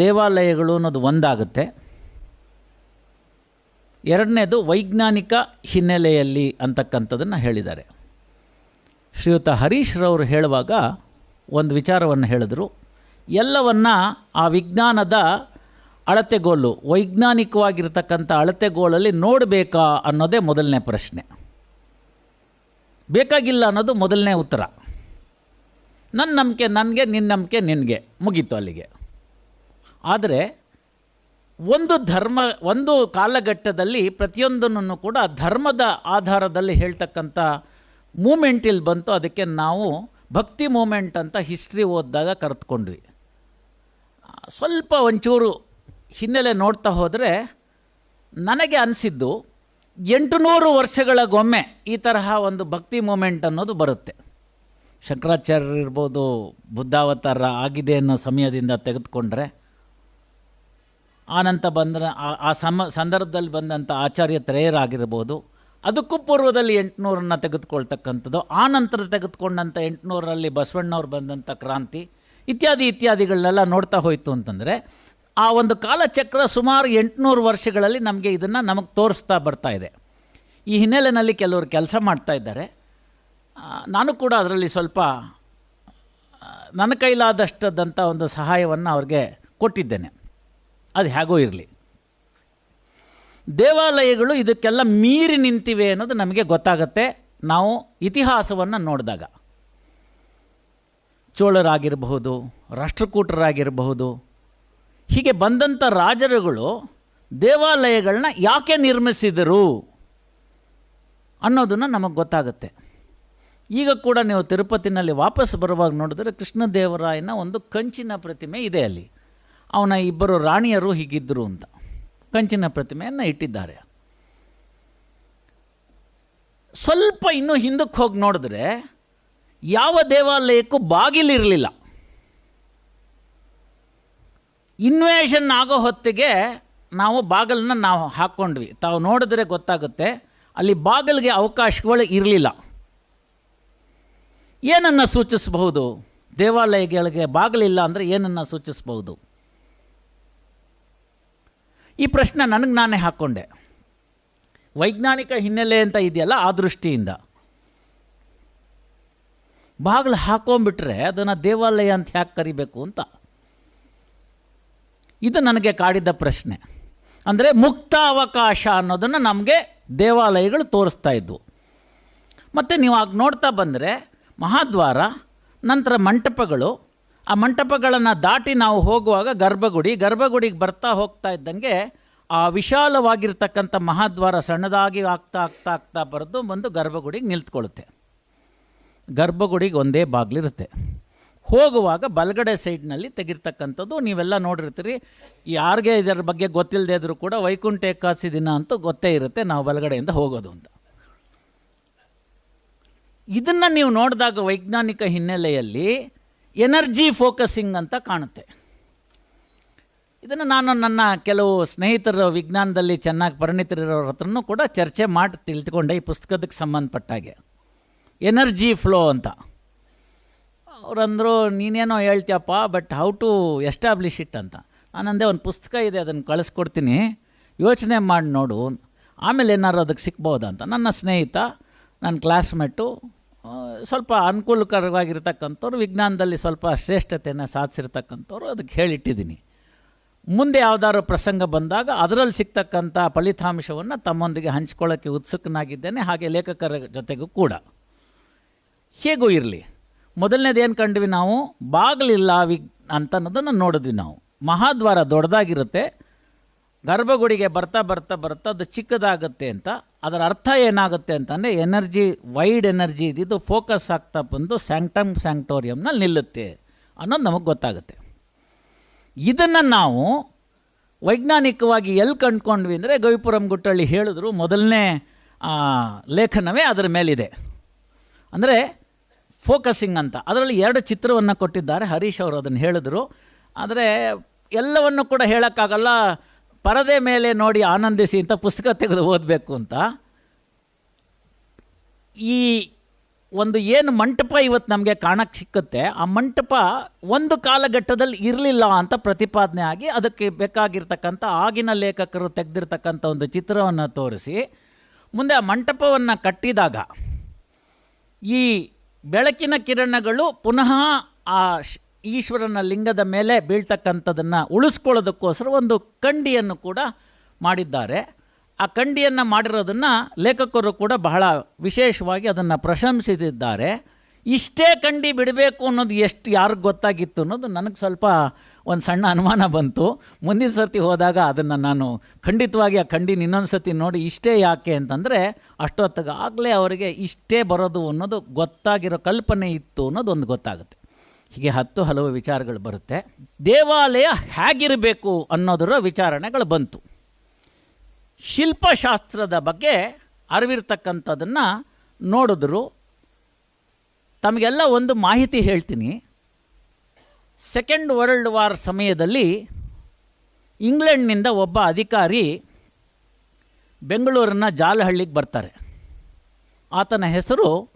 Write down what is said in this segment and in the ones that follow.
ದೇವಾಲಯಗಳು ಅನ್ನೋದು ಒಂದಾಗುತ್ತೆ. ಎರಡನೇದು ವೈಜ್ಞಾನಿಕ ಹಿನ್ನೆಲೆಯಲ್ಲಿ ಅಂತಕ್ಕಂಥದ್ದನ್ನು ಹೇಳಿದ್ದಾರೆ. ಶ್ರೀಯುತ ಹರೀಶ್ ರವರು ಹೇಳುವಾಗ ಒಂದು ವಿಚಾರವನ್ನು ಹೇಳಿದರು. ಎಲ್ಲವನ್ನ ಆ ವಿಜ್ಞಾನದ ಅಳತೆಗೋಲು, ವೈಜ್ಞಾನಿಕವಾಗಿರ್ತಕ್ಕಂಥ ಅಳತೆಗೋಲಲ್ಲಿ ನೋಡಬೇಕಾ ಅನ್ನೋದೇ ಮೊದಲನೇ ಪ್ರಶ್ನೆ. ಬೇಕಾಗಿಲ್ಲ ಅನ್ನೋದು ಮೊದಲನೇ ಉತ್ತರ. ನನ್ನ ನಂಬಿಕೆ ನನಗೆ ನಿನ್ನ ನಂಬಿಕೆ ನಿನಗೆ ಮುಗೀತು ಅಲ್ಲಿಗೆ. ಆದರೆ ಒಂದು ಧರ್ಮ, ಒಂದು ಕಾಲಘಟ್ಟದಲ್ಲಿ ಪ್ರತಿಯೊಂದನ್ನು ಕೂಡ ಧರ್ಮದ ಆಧಾರದಲ್ಲಿ ಹೇಳ್ತಕ್ಕಂಥ ಮೂಮೆಂಟ್ ಇಲ್ಲಿ ಬಂತು. ಅದಕ್ಕೆ ನಾವು ಭಕ್ತಿ ಮೂಮೆಂಟ್ ಅಂತ ಹಿಸ್ಟ್ರಿ ಓದಿದಾಗ ಕರೆದುಕೊಂಡ್ವಿ. ಸ್ವಲ್ಪ ಒಂಚೂರು ಹಿನ್ನೆಲೆ ನೋಡ್ತಾ ಹೋದರೆ ನನಗೆ ಅನಿಸಿದ್ದು ಎಂಟುನೂರು ವರ್ಷಗಳಿಗೊಮ್ಮೆ ಈ ತರಹ ಒಂದು ಭಕ್ತಿ ಮೂಮೆಂಟ್ ಅನ್ನೋದು ಬರುತ್ತೆ. ಶಂಕರಾಚಾರ್ಯರು ಇರ್ಬೋದು ಬುದ್ಧಾವತಾರ ಆಗಿದೆ ಅನ್ನೋ ಸಮಯದಿಂದ ತೆಗೆದುಕೊಂಡ್ರೆ ಆನಂತರ ಬಂದ, ಆ- ಸಮ, ಸಂದರ್ಭದಲ್ಲಿ ಬಂದಂಥ ಆಚಾರ್ಯ ತ್ರೇಯರಾಗಿರ್ಬೋದು. ಅದಕ್ಕೂ ಪೂರ್ವದಲ್ಲಿ ಎಂಟುನೂರನ್ನು ತೆಗೆದುಕೊಳ್ತಕ್ಕಂಥದ್ದು. ಆ ನಂತರ ತೆಗೆದುಕೊಂಡಂಥ ಎಂಟುನೂರರಲ್ಲಿ ಬಸವಣ್ಣವ್ರು ಬಂದಂಥ ಕ್ರಾಂತಿ, ಇತ್ಯಾದಿ ಇತ್ಯಾದಿಗಳನ್ನೆಲ್ಲ ನೋಡ್ತಾ ಹೋಯಿತು ಅಂತಂದರೆ, ಆ ಒಂದು ಕಾಲಚಕ್ರ ಸುಮಾರು ಎಂಟುನೂರು ವರ್ಷಗಳಲ್ಲಿ ನಮಗೆ ಇದನ್ನು ನಮಗೆ ತೋರಿಸ್ತಾ ಬರ್ತಾ ಇದೆ. ಈ ಹಿನ್ನೆಲೆಯಲ್ಲಿ ಕೆಲವರು ಕೆಲಸ ಮಾಡ್ತಾ ಇದ್ದಾರೆ. ನಾನು ಕೂಡ ಅದರಲ್ಲಿ ಸ್ವಲ್ಪ ನನ್ನ ಕೈಲಾದಷ್ಟದಂಥ ಒಂದು ಸಹಾಯವನ್ನು ಅವ್ರಿಗೆ ಕೊಟ್ಟಿದ್ದೇನೆ. ಅದು ಹೇಗೋ ಇರಲಿ. ದೇವಾಲಯಗಳು ಇದಕ್ಕೆಲ್ಲ ಮೀರಿ ನಿಂತಿವೆ ಅನ್ನೋದು ನಮಗೆ ಗೊತ್ತಾಗತ್ತೆ. ನಾವು ಇತಿಹಾಸವನ್ನು ನೋಡಿದಾಗ. ಚೋಳರಾಗಿರಬಹುದು, ರಾಷ್ಟ್ರಕೂಟರಾಗಿರಬಹುದು, ಹೀಗೆ ಬಂದಂಥ ರಾಜರುಗಳು ದೇವಾಲಯಗಳನ್ನ ಯಾಕೆ ನಿರ್ಮಿಸಿದರು ಅನ್ನೋದನ್ನು ನಮಗೆ ಗೊತ್ತಾಗುತ್ತೆ. ಈಗ ಕೂಡ ನೀವು ತಿರುಪತಿನಲ್ಲಿ ವಾಪಸ್ ಬರುವಾಗ ನೋಡಿದ್ರೆ ಕೃಷ್ಣದೇವರಾಯನ ಒಂದು ಕಂಚಿನ ಪ್ರತಿಮೆ ಇದೆ ಅಲ್ಲಿ. ಅವನ ಇಬ್ಬರು ರಾಣಿಯರು ಹೀಗಿದ್ದರು ಅಂತ. ಕಂಚಿನ ಪ್ರತಿಮೆಯನ್ನು ಇಟ್ಟಿದ್ದಾರೆ. ಸ್ವಲ್ಪ ಇನ್ನೂ ಹಿಂದಕ್ಕೆ ಹೋಗಿ ನೋಡಿದ್ರೆ ಯಾವ ದೇವಾಲಯಕ್ಕೂ ಬಾಗಿಲಿರಲಿಲ್ಲ ಇನ್ವೇಷನ್ ಆಗೋ ಹೊತ್ತಿಗೆ ನಾವು ಬಾಗಿಲನ್ನ ನಾವು ಹಾಕ್ಕೊಂಡ್ವಿ. ತಾವು ನೋಡಿದ್ರೆ ಗೊತ್ತಾಗುತ್ತೆ, ಅಲ್ಲಿ ಬಾಗಿಲಿಗೆ ಅವಕಾಶಗಳು ಇರಲಿಲ್ಲ. ಏನನ್ನು ಸೂಚಿಸಬಹುದು? ದೇವಾಲಯಗಳಿಗೆ ಬಾಗಿಲಿಲ್ಲ ಅಂದರೆ ಏನನ್ನು ಸೂಚಿಸಬಹುದು? ಈ ಪ್ರಶ್ನೆ ನನಗೆ ನಾನೇ ಹಾಕ್ಕೊಂಡೆ ವೈಜ್ಞಾನಿಕ ಹಿನ್ನೆಲೆ ಅಂತ ಇದೆಯಲ್ಲ ಆ ದೃಷ್ಟಿಯಿಂದ. ಬಾಗಿಲು ಹಾಕೊಂಡ್ಬಿಟ್ರೆ ಅದನ್ನು ದೇವಾಲಯ ಅಂತ ಯಾಕೆ ಕರಿಬೇಕು ಅಂತ. ಇದು ನನಗೆ ಕಾಡಿದ ಪ್ರಶ್ನೆ. ಅಂದರೆ ಮುಕ್ತ ಅವಕಾಶ ಅನ್ನೋದನ್ನು ನಮಗೆ ದೇವಾಲಯಗಳು ತೋರಿಸ್ತಾ ಇದ್ವು. ಮತ್ತು ನೀವು ಆಗ ನೋಡ್ತಾ ಬಂದರೆ ಮಹಾದ್ವಾರ, ನಂತರ ಮಂಟಪಗಳು ಆ ಮಂಟಪಗಳನ್ನು ದಾಟಿ ನಾವು ಹೋಗುವಾಗ ಗರ್ಭಗುಡಿ, ಗರ್ಭಗುಡಿಗೆ ಬರ್ತಾ ಹೋಗ್ತಾ ಇದ್ದಂಗೆ ಆ ವಿಶಾಲವಾಗಿರ್ತಕ್ಕಂಥ ಮಹಾದ್ವಾರ ಸಣ್ಣದಾಗಿ ಆಗ್ತಾ ಆಗ್ತಾ ಆಗ್ತಾ ಬರೆದು ಬಂದು ಗರ್ಭಗುಡಿಗೆ ನಿಲ್ತ್ಕೊಳ್ಳುತ್ತೆ. ಗರ್ಭಗುಡಿಗೆ ಒಂದೇ ಬಾಗಿಲಿರುತ್ತೆ. ಹೋಗುವಾಗ ಬಲಗಡೆ ಸೈಡ್ನಲ್ಲಿ ತೆಗಿರ್ತಕ್ಕಂಥದ್ದು ನೀವೆಲ್ಲ ನೋಡಿರ್ತೀರಿ. ಯಾರಿಗೆ ಇದರ ಬಗ್ಗೆ ಗೊತ್ತಿಲ್ಲದೆ ಇದ್ರೂ ಕೂಡ ವೈಕುಂಠ ಏಕಾದಶಿ ದಿನ ಅಂತೂ ಗೊತ್ತೇ ಇರುತ್ತೆ ನಾವು ಬಲಗಡೆಯಿಂದ ಹೋಗೋದು ಅಂತ. ಇದನ್ನು ನೀವು ನೋಡಿದಾಗ ವೈಜ್ಞಾನಿಕ ಹಿನ್ನೆಲೆಯಲ್ಲಿ ಎನರ್ಜಿ ಫೋಕಸಿಂಗ್ ಅಂತ ಕಾಣುತ್ತೆ. ಇದನ್ನು ನಾನು ನನ್ನ ಕೆಲವು ಸ್ನೇಹಿತರ ವಿಜ್ಞಾನದಲ್ಲಿ ಚೆನ್ನಾಗಿ ಪರಿಣಿತರಿರೋರ ಹತ್ರನೂ ಕೂಡ ಚರ್ಚೆ ಮಾಡಿ ತಿಳ್ಕೊಂಡೆ ಈ ಪುಸ್ತಕದಕ್ಕೆ ಸಂಬಂಧಪಟ್ಟಾಗೆ. ಎನರ್ಜಿ ಫ್ಲೋ ಅಂತ. ಅವರಂದರು, ನೀನೇನೋ ಹೇಳ್ತೀಯಪ್ಪ, but how to establish it ಅಂತ. ನಾನಂದೇ ಒಂದು ಪುಸ್ತಕ ಇದೆ, ಅದನ್ನು ಕಳಿಸ್ಕೊಡ್ತೀನಿ. ಯೋಚನೆ ಮಾಡಿ ನೋಡು. ಆಮೇಲೆ ಏನಾದ್ರು ಅದಕ್ಕೆ ಸಿಗ್ಬೋದಾ ಅಂತ. ನನ್ನ ಸ್ನೇಹಿತ ನನ್ನ ಕ್ಲಾಸ್ಮೇಟು ಸ್ವಲ್ಪ ಅನುಕೂಲಕರವಾಗಿರ್ತಕ್ಕಂಥವ್ರು, ವಿಜ್ಞಾನದಲ್ಲಿ ಸ್ವಲ್ಪ ಶ್ರೇಷ್ಠತೆಯನ್ನು ಸಾಧಿಸಿರ್ತಕ್ಕಂಥವ್ರು ಅದಕ್ಕೆ ಹೇಳಿಟ್ಟಿದ್ದೀನಿ. ಮುಂದೆ ಯಾವುದಾದ್ರು ಪ್ರಸಂಗ ಬಂದಾಗ ಅದರಲ್ಲಿ ಸಿಗ್ತಕ್ಕಂಥ ಫಲಿತಾಂಶವನ್ನು ತಮ್ಮೊಂದಿಗೆ ಹಂಚ್ಕೊಳ್ಳೋಕ್ಕೆ ಉತ್ಸುಕನಾಗಿದ್ದೇನೆ, ಹಾಗೆ ಲೇಖಕರ ಜೊತೆಗೂ ಕೂಡ. ಹೇಗೂ ಇರಲಿ? ಮೊದಲನೇದೇನು ಕಂಡ್ವಿ ನಾವು? ಬಾಗಿಲಿಲ್ಲ ವಿ ಅಂತನ್ನೋದನ್ನು ನೋಡಿದ್ವಿ ನಾವು. ಮಹಾದ್ವಾರ ದೊಡ್ಡದಾಗಿರುತ್ತೆ. ಗರ್ಭಗುಡಿಗೆ ಬರ್ತಾ ಬರ್ತಾ ಬರ್ತಾ ಅದು ಚಿಕ್ಕದಾಗುತ್ತೆ ಅಂತ, ಅದರ ಅರ್ಥ ಏನಾಗುತ್ತೆ ಅಂತಂದರೆ ಎನರ್ಜಿ, ವೈಡ್ ಎನರ್ಜಿ ಇದ್ದಿದ್ದು ಫೋಕಸ್ ಆಗ್ತಾ ಬಂದು ಸ್ಯಾಂಕ್ಟಮ್ ಸ್ಯಾಂಕ್ಟೋರಿಯಮ್ನಲ್ಲಿ ನಿಲ್ಲುತ್ತೆ ಅನ್ನೋದು ನಮಗೆ ಗೊತ್ತಾಗುತ್ತೆ. ಇದನ್ನು ನಾವು ವೈಜ್ಞಾನಿಕವಾಗಿ ಎಲ್ಲಿ ಕಂಡ್ಕೊಂಡ್ವಿ ಅಂದರೆ ಗವಿಪುರಂ ಗುಟ್ಟಳ್ಳಿ ಹೇಳಿದ್ರು ಮೊದಲನೇ ಲೇಖನವೇ ಅದರ ಮೇಲಿದೆ. ಅಂದರೆ ಫೋಕಸಿಂಗ್ ಅಂತ, ಅದರಲ್ಲಿ ಎರಡು ಚಿತ್ರವನ್ನು ಕೊಟ್ಟಿದ್ದಾರೆ, ಹರೀಶ್ ಅವರು ಅದನ್ನು ಹೇಳಿದ್ರು. ಆದರೆ ಎಲ್ಲವನ್ನು ಕೂಡ ಹೇಳೋಕ್ಕಾಗಲ್ಲ. ಪರದೆ ಮೇಲೆ ನೋಡಿ ಆನಂದಿಸಿ ಅಂತ ಪುಸ್ತಕ ತೆಗೆದು ಓದಬೇಕು ಅಂತ. ಈ ಒಂದು ಏನು ಮಂಟಪ ಇವತ್ತು ನಮಗೆ ಕಾಣಕ್ಕೆ ಸಿಕ್ಕುತ್ತೆ, ಆ ಮಂಟಪ ಒಂದು ಕಾಲಘಟ್ಟದಲ್ಲಿ ಇರಲಿಲ್ಲ ಅಂತ ಪ್ರತಿಪಾದನೆ ಆಗಿ ಅದಕ್ಕೆ ಬೇಕಾಗಿರ್ತಕ್ಕಂಥ ಆಗಿನ ಲೇಖಕರು ತೆಗೆದಿರ್ತಕ್ಕಂಥ ಒಂದು ಚಿತ್ರವನ್ನು ತೋರಿಸಿ, ಮುಂದೆ ಆ ಮಂಟಪವನ್ನು ಕಟ್ಟಿದಾಗ ಈ ಬೆಳಕಿನ ಕಿರಣಗಳು ಪುನಃ ಆ ಈಶ್ವರನ ಲಿಂಗದ ಮೇಲೆ ಬೀಳ್ತಕ್ಕಂಥದ್ದನ್ನು ಉಳಿಸ್ಕೊಳ್ಳೋದಕ್ಕೋಸ್ಕರ ಒಂದು ಕಂಡಿಯನ್ನು ಕೂಡ ಮಾಡಿದ್ದಾರೆ. ಆ ಕಂಡಿಯನ್ನು ಮಾಡಿರೋದನ್ನು ಲೇಖಕರು ಕೂಡ ಬಹಳ ವಿಶೇಷವಾಗಿ ಅದನ್ನು ಪ್ರಶಂಸಿಸಿದ್ದಾರೆ. ಇಷ್ಟೇ ಕಂಡಿ ಬಿಡಬೇಕು ಅನ್ನೋದು ಎಷ್ಟು ಯಾರಿಗೆ ಗೊತ್ತಾಗಿತ್ತು ಅನ್ನೋದು ನನಗೆ ಸ್ವಲ್ಪ ಒಂದು ಸಣ್ಣ ಅನುಮಾನ ಬಂತು. ಮುಂದಿನ ಸರ್ತಿ ಹೋದಾಗ ಅದನ್ನು ನಾನು ಖಂಡಿತವಾಗಿ ಆ ಕಂಡಿನ ಇನ್ನೊಂದು ಸರ್ತಿ ನೋಡಿ ಇಷ್ಟೇ ಯಾಕೆ ಅಂತಂದರೆ ಅಷ್ಟೊತ್ತಿಗಾಗಲೇ ಅವರಿಗೆ ಇಷ್ಟೇ ಬರೋದು ಅನ್ನೋದು ಗೊತ್ತಾಗಿರೋ ಕಲ್ಪನೆ ಇತ್ತು ಅನ್ನೋದು ಒಂದು ಗೊತ್ತಾಗುತ್ತೆ. ಹೀಗೆ ಹತ್ತು ಹಲವು ವಿಚಾರಗಳು ಬರುತ್ತೆ. ದೇವಾಲಯ ಹೇಗಿರಬೇಕು ಅನ್ನೋದರ ವಿಚಾರಣೆಗಳು ಬಂತು. ಶಿಲ್ಪಶಾಸ್ತ್ರದ ಬಗ್ಗೆ ಅರಿವಿರ್ತಕ್ಕಂಥದ್ದನ್ನು ನೋಡಿದ್ರು. ತಮಗೆಲ್ಲ ಒಂದು ಮಾಹಿತಿ ಹೇಳ್ತೀನಿ. ಸೆಕೆಂಡ್ ವರ್ಲ್ಡ್ ವಾರ್ ಸಮಯದಲ್ಲಿ ಇಂಗ್ಲೆಂಡ್ನಿಂದ ಒಬ್ಬ ಅಧಿಕಾರಿ ಬೆಂಗಳೂರಿನ ಜಾಲಹಳ್ಳಿಗೆ ಬರ್ತಾರೆ. ಆತನ ಹೆಸರು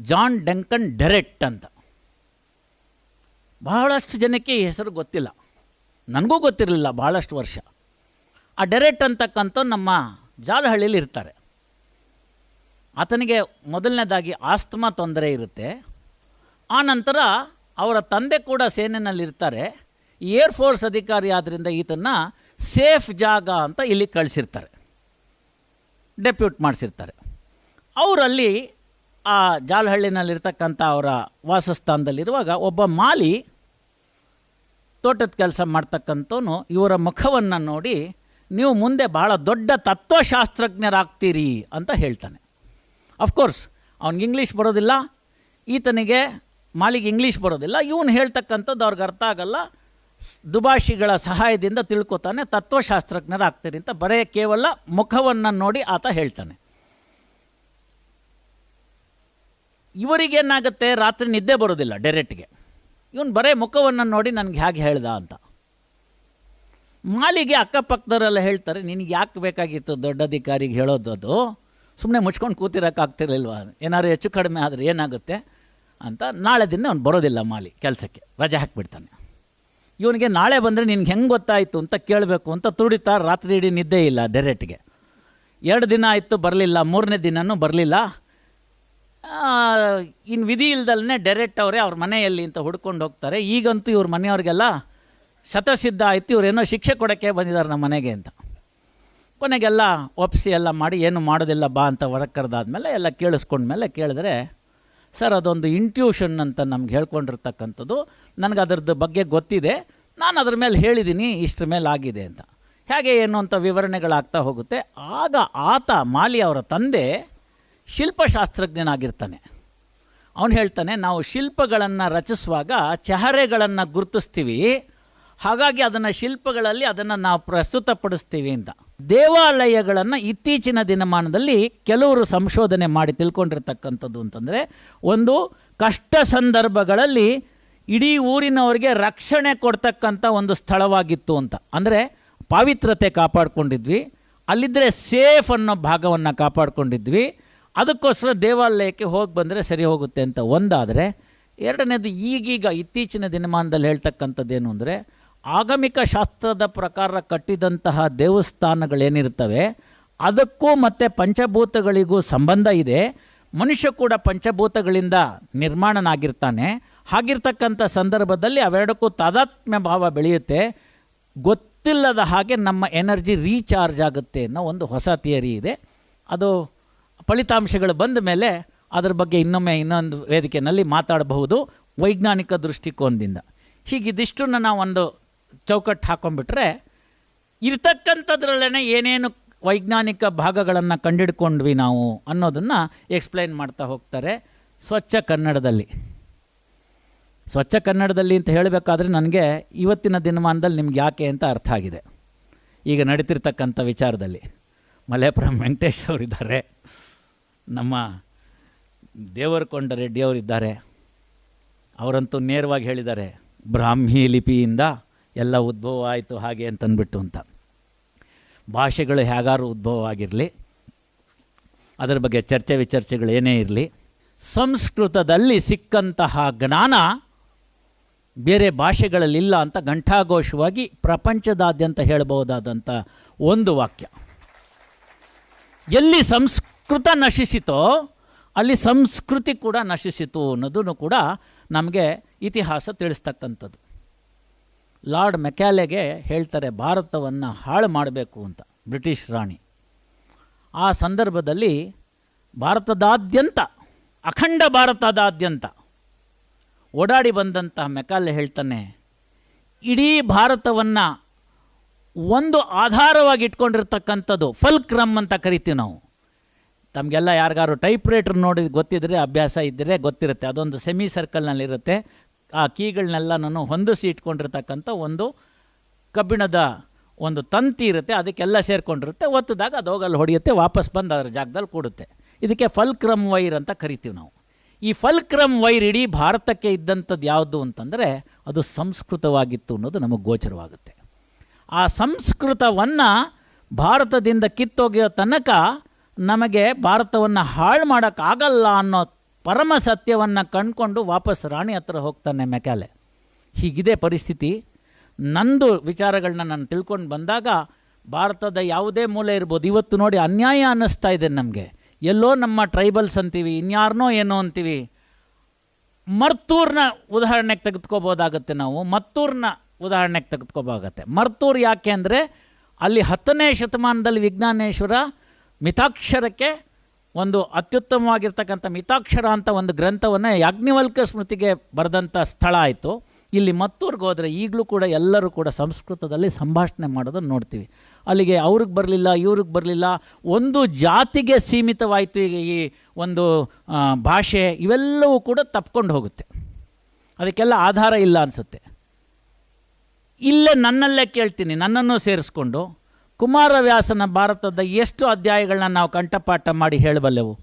ಜಾನ್ ಡೆಂಕನ್ ಡೆರೆಟ್ ಅಂತ. ಬಹಳಷ್ಟು ಜನಕ್ಕೆ ಈ ಹೆಸರು ಗೊತ್ತಿಲ್ಲ. ನನಗೂ ಗೊತ್ತಿರಲಿಲ್ಲ ಬಹಳಷ್ಟು ವರ್ಷ. ಆ ಡೈರೆಕ್ಟ್ ಅಂತಕ್ಕಂಥ ನಮ್ಮ ಜಾಲಹಳ್ಳಿಯಲ್ಲಿ ಇರ್ತಾರೆ. ಆತನಿಗೆ ಮೊದಲನೇದಾಗಿ ಆಸ್ತಮಾ ತೊಂದರೆ ಇರುತ್ತೆ. ಆ ನಂತರ ಅವರ ತಂದೆ ಕೂಡ ಸೇನೆಯಲ್ಲಿರ್ತಾರೆ ಏರ್ ಫೋರ್ಸ್ ಅಧಿಕಾರಿ ಆದ್ದರಿಂದ ಈತನ್ನು ಸೇಫ್ ಜಾಗ ಅಂತ ಇಲ್ಲಿ ಕಳಿಸಿರ್ತಾರೆ. ಡೆಪ್ಯೂಟ್ ಮಾಡಿಸಿರ್ತಾರೆ. ಅವರಲ್ಲಿ ಆ ಜಾಲಹಳ್ಳಿನಲ್ಲಿರ್ತಕ್ಕಂಥ ಅವರ ವಾಸಸ್ಥಾನದಲ್ಲಿರುವಾಗ ಒಬ್ಬ ಮಾಲಿ ತೋಟದ ಕೆಲಸ ಮಾಡ್ತಕ್ಕಂಥವನು ಇವರ ಮುಖವನ್ನು ನೋಡಿ ನೀವು ಮುಂದೆ ಭಾಳ ದೊಡ್ಡ ತತ್ವಶಾಸ್ತ್ರಜ್ಞರಾಗ್ತೀರಿ ಅಂತ ಹೇಳ್ತಾನೆ. ಅಫ್ಕೋರ್ಸ್ ಅವ್ನಿಗೆ ಇಂಗ್ಲೀಷ್ ಬರೋದಿಲ್ಲ, ಈತನಿಗೆ ಮಾಲಿಗೆ ಇಂಗ್ಲೀಷ್ ಬರೋದಿಲ್ಲ, ಇವನು ಹೇಳ್ತಕ್ಕಂಥದ್ದು ಅವ್ರಿಗೆ ಅರ್ಥ ಆಗಲ್ಲ ದುಭಾಷಿಗಳ ಸಹಾಯದಿಂದ ತಿಳ್ಕೊತಾನೆ ತತ್ವಶಾಸ್ತ್ರಜ್ಞರಾಗ್ತೀರಿ ಅಂತ ಬರೇ ಕೇವಲ ಮುಖವನ್ನು ನೋಡಿ ಆತ ಹೇಳ್ತಾನೆ. ಇವರಿಗೇನಾಗುತ್ತೆ? ರಾತ್ರಿ ನಿದ್ದೆ ಬರೋದಿಲ್ಲ ಡೈರೆಕ್ಟ್ಗೆ ಇವನು ಬರೇ ಮುಖವನ್ನು ನೋಡಿ ನನಗೆ ಹೇಗೆ ಹೇಳ್ದ ಅಂತ. ಮಾಲಿಗೆ ಅಕ್ಕಪಕ್ಕದವರೆಲ್ಲ ಹೇಳ್ತಾರೆ, ನಿನಗೆ ಯಾಕೆ ಬೇಕಾಗಿತ್ತು ದೊಡ್ಡ ಅಧಿಕಾರಿಗೆ ಹೇಳೋದು ಅದು? ಸುಮ್ಮನೆ ಮುಚ್ಕೊಂಡು ಕೂತಿರೋಕ್ಕಾಗ್ತಿರ್ಲಿಲ್ವಾ ಏನಾದ್ರು ಹೆಚ್ಚು ಕಡಿಮೆ ಆದರೆ ಏನಾಗುತ್ತೆ ಅಂತ ನಾಳೆ ದಿನ ಅವ್ನು ಬರೋದಿಲ್ಲ ಮಾಲಿ ಕೆಲಸಕ್ಕೆ. ರಜೆ ಹಾಕಿಬಿಡ್ತಾನೆ. ಇವನಿಗೆ ನಾಳೆ ಬಂದರೆ ನಿನಗೆ ಹೆಂಗೆ ಗೊತ್ತಾಯಿತು ಅಂತ ಕೇಳಬೇಕು ಅಂತ ತುಡಿತಾ ರಾತ್ರಿ ಇಡೀ ನಿದ್ದೆ ಇಲ್ಲ ಡೈರೆಕ್ಟ್ಗೆ ಎರಡು ದಿನ ಆಯಿತು ಬರಲಿಲ್ಲ, ಮೂರನೇ ದಿನವೂ ಬರಲಿಲ್ಲ. ಇನ್ನು ವಿಧಿ ಇಲ್ದಲ್ಲೇ ಡೈರೆಕ್ಟ್ ಅವರೇ ಅವ್ರ ಮನೆಯಲ್ಲಿ ಅಂತ ಹುಡ್ಕೊಂಡು ಹೋಗ್ತಾರೆ. ಈಗಂತೂ ಇವ್ರ ಮನೆಯವ್ರಿಗೆಲ್ಲ ಶತಸಿದ್ಧ ಆಯಿತು ಇವರೇನೋ ಶಿಕ್ಷೆ ಕೊಡೋಕ್ಕೆ ಬಂದಿದ್ದಾರೆ ನಮ್ಮ ಮನೆಗೆ ಅಂತ. ಕೊನೆಗೆಲ್ಲ ಒಪ್ಪಿಸಿ ಎಲ್ಲ ಮಾಡಿ, ಏನು ಮಾಡೋದಿಲ್ಲ, ಬಾ ಅಂತ ಹೊರಗೆ ಕರೆದಾದ್ಮೇಲೆ ಎಲ್ಲ ಕೇಳಿಸ್ಕೊಂಡ್ಮೇಲೆ ಕೇಳಿದ್ರೆ, ಸರ್, ಅದೊಂದು ಇಂಟ್ಯೂಷನ್ ಅಂತ ನಮ್ಗೆ ಹೇಳ್ಕೊಂಡಿರ್ತಕ್ಕಂಥದ್ದು. ನನಗೆ ಅದರದ್ದು ಬಗ್ಗೆ ಗೊತ್ತಿದೆ. ನಾನು ಅದ್ರ ಮೇಲೆ ಹೇಳಿದ್ದೀನಿ ಇಷ್ಟ್ರ ಮೇಲೆ ಆಗಿದೆ ಅಂತ. ಹೇಗೆ ಏನು ಅಂತ ವಿವರಣೆಗಳಾಗ್ತಾ ಹೋಗುತ್ತೆ. ಆಗ ಆತ, ಮಾಲಿ ಅವರ ತಂದೆ ಶಿಲ್ಪಶಾಸ್ತ್ರಜ್ಞನಾಗಿರ್ತಾನೆ. ಅವನು ಹೇಳ್ತಾನೆ, ನಾವು ಶಿಲ್ಪಗಳನ್ನು ರಚಿಸುವಾಗ ಚಹರೆಗಳನ್ನು ಗುರುತಿಸ್ತೀವಿ, ಹಾಗಾಗಿ ಅದನ್ನು ಶಿಲ್ಪಗಳಲ್ಲಿ ಅದನ್ನು ನಾವು ಪ್ರಸ್ತುತಪಡಿಸ್ತೀವಿ ಅಂತ. ದೇವಾಲಯಗಳನ್ನು ಇತ್ತೀಚಿನ ದಿನಮಾನದಲ್ಲಿ ಕೆಲವರು ಸಂಶೋಧನೆ ಮಾಡಿ ತಿಳ್ಕೊಂಡಿರ್ತಕ್ಕಂಥದ್ದು ಅಂತಂದರೆ, ಒಂದು ಕಷ್ಟ ಸಂದರ್ಭಗಳಲ್ಲಿ ಇಡೀ ಊರಿನವರಿಗೆ ರಕ್ಷಣೆ ಕೊಡ್ತಕ್ಕಂಥ ಒಂದು ಸ್ಥಳವಾಗಿತ್ತು ಅಂತ. ಅಂದರೆ ಪಾವಿತ್ರತೆ ಕಾಪಾಡಿಕೊಂಡಿದ್ವಿ ಅಲ್ಲಿದ್ದರೆ ಸೇಫ್ ಅನ್ನೋ ಭಾಗವನ್ನು ಕಾಪಾಡ್ಕೊಂಡಿದ್ವಿ ಅದಕ್ಕೋಸ್ಕರ ದೇವಾಲಯಕ್ಕೆ ಹೋಗಿ ಬಂದರೆ ಸರಿ ಹೋಗುತ್ತೆ ಅಂತ ಒಂದಾದರೆ, ಎರಡನೇದು ಈಗೀಗ ಇತ್ತೀಚಿನ ದಿನಮಾನದಲ್ಲಿ ಹೇಳ್ತಕ್ಕಂಥದ್ದೇನು ಅಂದರೆ, ಆಗಮಿಕ ಶಾಸ್ತ್ರದ ಪ್ರಕಾರ ಕಟ್ಟಿದಂತಹ ದೇವಸ್ಥಾನಗಳೇನಿರ್ತವೆ ಅದಕ್ಕೂ ಮತ್ತು ಪಂಚಭೂತಗಳಿಗೂ ಸಂಬಂಧ ಇದೆ. ಮನುಷ್ಯ ಕೂಡ ಪಂಚಭೂತಗಳಿಂದ ನಿರ್ಮಾಣನಾಗಿರ್ತಾನೆ. ಹಾಗಿರ್ತಕ್ಕಂಥ ಸಂದರ್ಭದಲ್ಲಿ ಅವೆರಡಕ್ಕೂ ತಾದಾತ್ಮ್ಯ ಭಾವ ಬೆಳೆಯುತ್ತೆ. ಗೊತ್ತಿಲ್ಲದ ಹಾಗೆ ನಮ್ಮ ಎನರ್ಜಿ ರೀಚಾರ್ಜ್ ಆಗುತ್ತೆ ಅನ್ನೋ ಒಂದು ಹೊಸ ಥಿಯರಿ ಇದೆ. ಅದು ಫಲಿತಾಂಶಗಳು ಬಂದ ಮೇಲೆ ಅದರ ಬಗ್ಗೆ ಇನ್ನೊಮ್ಮೆ ಇನ್ನೊಂದು ವೇದಿಕೆಯಲ್ಲಿ ಮಾತಾಡಬಹುದು ವೈಜ್ಞಾನಿಕ ದೃಷ್ಟಿಕೋನದಿಂದ. ಹೀಗಿದಿಷ್ಟನ್ನು ನಾವು ಒಂದು ಚೌಕಟ್ಟು ಹಾಕೊಂಡ್ಬಿಟ್ರೆ ಇರ್ತಕ್ಕಂಥದ್ರಲ್ಲೇ ಏನೇನು ವೈಜ್ಞಾನಿಕ ಭಾಗಗಳನ್ನು ಕಂಡಿಡ್ಕೊಂಡ್ವಿ ನಾವು ಅನ್ನೋದನ್ನು ಎಕ್ಸ್ಪ್ಲೈನ್ ಮಾಡ್ತಾ ಹೋಗ್ತಾರೆ ಸ್ವಚ್ಛ ಕನ್ನಡದಲ್ಲಿ. ಸ್ವಚ್ಛ ಕನ್ನಡದಲ್ಲಿ ಅಂತ ಹೇಳಬೇಕಾದ್ರೆ ನನಗೆ ಇವತ್ತಿನ ದಿನಮಾನದಲ್ಲಿ ನಿಮ್ಗೆ ಯಾಕೆ ಅಂತ ಅರ್ಥ ಆಗಿದೆ. ಈಗ ನಡೀತಿರ್ತಕ್ಕಂಥ ವಿಚಾರದಲ್ಲಿ ಮಲೆಪುರಂ ವೆಂಕಟೇಶ್ ಅವರಿದ್ದಾರೆ. ನಮ್ಮ ದೇವರಕೊಂಡ ರೆಡ್ಡಿಯವರಿದ್ದಾರೆ ಅವರಂತೂ ನೇರವಾಗಿ ಹೇಳಿದ್ದಾರೆ, ಬ್ರಾಹ್ಮಿ ಲಿಪಿಯಿಂದ ಎಲ್ಲ ಉದ್ಭವ ಆಯಿತು ಹಾಗೆ ಅಂತಂದ್ಬಿಟ್ಟು ಅಂತ. ಭಾಷೆಗಳು ಹೇಗಾರು ಉದ್ಭವ ಆಗಿರಲಿ ಅದರ ಬಗ್ಗೆ ಚರ್ಚೆ ವಿಚರ್ಚೆಗಳು ಏನೇ ಇರಲಿ, ಸಂಸ್ಕೃತದಲ್ಲಿ ಸಿಕ್ಕಂತಹ ಜ್ಞಾನ ಬೇರೆ ಭಾಷೆಗಳಲ್ಲಿಲ್ಲ ಅಂತ ಘಂಟಾಘೋಷವಾಗಿ ಪ್ರಪಂಚದಾದ್ಯಂತ ಹೇಳಬಹುದಾದಂಥ ಒಂದು ವಾಕ್ಯ. ಎಲ್ಲಿ ಸಂಸ್ಕೃತ ನಶಿಸಿತೋ, ಅಲ್ಲಿ ಸಂಸ್ಕೃತಿ ಕೂಡ ನಶಿಸಿತು ಅನ್ನೋದನ್ನು ಕೂಡ ನಮಗೆ ಇತಿಹಾಸ ತಿಳಿಸ್ತಕ್ಕಂಥದ್ದು. ಲಾರ್ಡ್ ಮೆಕ್ಯಾಲೆಗೆ ಹೇಳ್ತಾರೆ, ಭಾರತವನ್ನು ಹಾಳು ಮಾಡಬೇಕು ಅಂತ, ಬ್ರಿಟಿಷ್ ರಾಣಿ. ಆ ಸಂದರ್ಭದಲ್ಲಿ ಭಾರತದಾದ್ಯಂತ, ಅಖಂಡ ಭಾರತದಾದ್ಯಂತ ಓಡಾಡಿ ಬಂದಂತಹ ಮೆಕಾಲೆ ಹೇಳ್ತಾನೆ, ಇಡೀ ಭಾರತವನ್ನು ಒಂದು ಆಧಾರವಾಗಿ ಇಟ್ಕೊಂಡಿರ್ತಕ್ಕಂಥದ್ದು ಫಲ್ಕ್ರಮ್ ಅಂತ ಕರಿತೀವಿ ನಾವು. ತಮಗೆಲ್ಲ ಯಾರಿಗಾರು ಟೈಪ್ ರೈಟರ್ ನೋಡಿ ಗೊತ್ತಿದ್ದರೆ ಅಭ್ಯಾಸ ಇದ್ದರೆ ಗೊತ್ತಿರುತ್ತೆ. ಅದೊಂದು ಸೆಮಿ ಸರ್ಕಲ್ನಲ್ಲಿರುತ್ತೆ ಆ ಕೀಗಳನ್ನೆಲ್ಲನೂ ಹೊಂದಿಸಿ ಇಟ್ಕೊಂಡಿರ್ತಕ್ಕಂಥ ಒಂದು ಕಬ್ಬಿಣದ ಒಂದು ತಂತಿ ಇರುತ್ತೆ, ಅದಕ್ಕೆಲ್ಲ ಸೇರಿಕೊಂಡಿರುತ್ತೆ. ಒತ್ತಿದಾಗ ಅದು ಹೋಗಲ್ಲಿ ಹೊಡೆಯುತ್ತೆ, ವಾಪಸ್ ಬಂದು ಅದರ ಜಾಗದಲ್ಲಿ ಕೂಡುತ್ತೆ. ಇದಕ್ಕೆ ಫಲ್ಕ್ರಮ್ ವೈರ್ ಅಂತ ಕರಿತೀವಿ ನಾವು. ಈ ಫಲ್ಕ್ರಮ್ ವೈರ್ ಇಡೀ ಭಾರತಕ್ಕೆ ಇದ್ದಂಥದ್ದು ಯಾವುದು ಅಂತಂದರೆ, ಅದು ಸಂಸ್ಕೃತವಾಗಿತ್ತು ಅನ್ನೋದು ನಮಗೆ ಗೋಚರವಾಗುತ್ತೆ. ಆ ಸಂಸ್ಕೃತವನ್ನು ಭಾರತದಿಂದ ಕಿತ್ತೋಗಿಯೋ ತನಕ ನಮಗೆ ಭಾರತವನ್ನು ಹಾಳು ಮಾಡೋಕ್ಕಾಗಲ್ಲ ಅನ್ನೋ ಪರಮ ಸತ್ಯವನ್ನು ಕಂಡುಕೊಂಡು ವಾಪಸ್ ರಾಣಿ ಹತ್ರ ಹೋಗ್ತಾನೆ ಮೆಕ್ಯಾಲೆ. ಹೀಗಿದೆ ಪರಿಸ್ಥಿತಿ. ನಂದು ವಿಚಾರಗಳನ್ನ ನಾನು ತಿಳ್ಕೊಂಡು ಬಂದಾಗ ಭಾರತದ ಯಾವುದೇ ಮೂಲೆ ಇರ್ಬೋದು. ಇವತ್ತು ನೋಡಿ ಅನ್ಯಾಯ ಅನ್ನಿಸ್ತಾ ಇದೆ ನಮಗೆ. ಎಲ್ಲೋ ನಮ್ಮ ಟ್ರೈಬಲ್ಸ್ ಅಂತೀವಿ, ಇನ್ಯಾರನೋ ಏನೋ ಅಂತೀವಿ. ಮರ್ತೂರ್ನ ಉದಾಹರಣೆಗೆ ತೆಗೆದುಕೋಬೋದಾಗತ್ತೆ ನಾವು. ಮತ್ತೂರ್ನ ಉದಾಹರಣೆಗೆ ತೆಗೆದುಕೋಬೋದಾಗತ್ತೆ. ಮರ್ತೂರು ಯಾಕೆ ಅಂದರೆ ಅಲ್ಲಿ ಹತ್ತನೇ ಶತಮಾನದಲ್ಲಿ ವಿಜ್ಞಾನೇಶ್ವರ ಮಿತಾಕ್ಷರಕ್ಕೆ ಒಂದು ಅತ್ಯುತ್ತಮವಾಗಿರ್ತಕ್ಕಂಥ ಮಿತಾಕ್ಷರ ಅಂತ ಒಂದು ಗ್ರಂಥವನ್ನು ಯಾಜ್ಞವಲ್ಕ ಸ್ಮೃತಿಗೆ ಬರೆದಂಥ ಸ್ಥಳ ಆಯಿತು. ಇಲ್ಲಿ ಮತ್ತೂರ್ಗೆ ಹೋದರೆ ಈಗಲೂ ಕೂಡ ಎಲ್ಲರೂ ಕೂಡ ಸಂಸ್ಕೃತದಲ್ಲಿ ಸಂಭಾಷಣೆ ಮಾಡೋದನ್ನು ನೋಡ್ತೀವಿ. ಅಲ್ಲಿಗೆ ಅವ್ರಿಗೆ ಬರಲಿಲ್ಲ, ಇವ್ರಿಗೆ ಬರಲಿಲ್ಲ, ಒಂದು ಜಾತಿಗೆ ಸೀಮಿತವಾಯಿತು ಈ ಒಂದು ಭಾಷೆ ಇವೆಲ್ಲವೂ ಕೂಡ ತಪ್ಕೊಂಡು ಹೋಗುತ್ತೆ. ಅದಕ್ಕೆಲ್ಲ ಆಧಾರ ಇಲ್ಲ ಅನಿಸುತ್ತೆ. ಇಲ್ಲೇ ನನ್ನಲ್ಲೇ ಕೇಳ್ತೀನಿ, ನನ್ನನ್ನು ಸೇರಿಸ್ಕೊಂಡು ಕುಮಾರವ್ಯಾಸನ ಭಾರತದ ಎಷ್ಟು ಅಧ್ಯಾಯಗಳನ್ನ ನಾವು ಕಂಠಪಾಠ ಮಾಡಿ ಹೇಳಬಲ್ಲೆವು?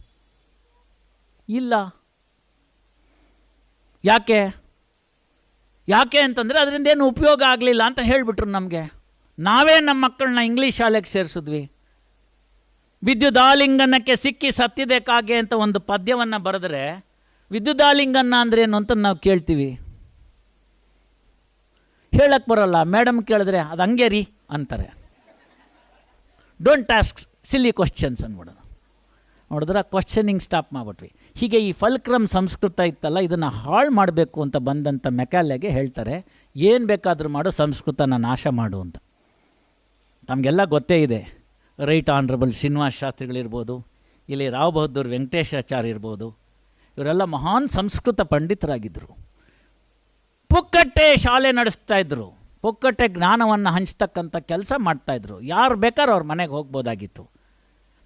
ಇಲ್ಲ. ಯಾಕೆ? ಯಾಕೆ ಅಂತಂದರೆ ಅದರಿಂದ ಏನು ಉಪಯೋಗ ಆಗಲಿಲ್ಲ ಅಂತ ಹೇಳಿಬಿಟ್ರು ನಮಗೆ. ನಾವೇ ನಮ್ಮ ಮಕ್ಕಳನ್ನ ಇಂಗ್ಲೀಷ್ ಶಾಲೆಗೆ ಸೇರಿಸಿದ್ವಿ. ವಿದ್ಯುದಾಲಿಂಗನಕ್ಕೆ ಸಿಕ್ಕಿ ಸತ್ತಿದೆ ಕಾಗೆ ಅಂತ ಒಂದು ಪದ್ಯವನ್ನು ಬರೆದ್ರೆ ವಿದ್ಯುದಾಲಿಂಗನ ಅಂದ್ರೇನು ಅಂತ ನಾವು ಕೇಳ್ತೀವಿ. ಹೇಳಕ್ಕೆ ಬರೋಲ್ಲ. ಮೇಡಮ್ ಕೇಳಿದ್ರೆ ಅದು ಹಂಗೆ ರೀ ಅಂತಾರೆ. ಡೋಂಟ್ ಆಸ್ಕ್ ಸಿಲ್ಲಿ ಕ್ವಶನ್ಸ್ ಅಂದ್ಬಿಡೋದು ನೋಡಿದ್ರೆ ಕ್ವಶನಿಂಗ್ ಸ್ಟಾಪ್ ಮಾಡಿಬಿಟ್ವಿ. ಹೀಗೆ ಈ ಫಲ್ಕ್ರಮ್ ಸಂಸ್ಕೃತ ಇತ್ತಲ್ಲ, ಇದನ್ನು ಹಾಳು ಮಾಡಬೇಕು ಅಂತ ಬಂದಂಥ ಮೆಕ್ಯಾಲೆಗೆ ಹೇಳ್ತಾರೆ, ಏನು ಬೇಕಾದರೂ ಮಾಡು, ಸಂಸ್ಕೃತನ ನಾಶ ಮಾಡು ಅಂತ. ತಮಗೆಲ್ಲ ಗೊತ್ತೇ ಇದೆ. ರೈಟ್ ಆನರಬಲ್ ಶ್ರೀನಿವಾಸ ಶಾಸ್ತ್ರಿಗಳಿರ್ಬೋದು, ಇಲ್ಲಿ ರಾವ್ ಬಹದ್ದೂರ್ ವೆಂಕಟೇಶಾಚಾರ್ಯ ಇರ್ಬೋದು, ಇವರೆಲ್ಲ ಮಹಾನ್ ಸಂಸ್ಕೃತ ಪಂಡಿತರಾಗಿದ್ದರು ಪುಕ್ಕಟ್ಟೆ ಶಾಲೆ ನಡೆಸ್ತಾ ಇದ್ರು. ಪುಕ್ಕಟ್ಟೆ ಜ್ಞಾನವನ್ನು ಹಂಚ್ತಕ್ಕಂಥ ಕೆಲಸ ಮಾಡ್ತಾಯಿದ್ರು ಯಾರು ಬೇಕಾದ್ರೂ ಅವ್ರ ಮನೆಗೆ ಹೋಗ್ಬೋದಾಗಿತ್ತು.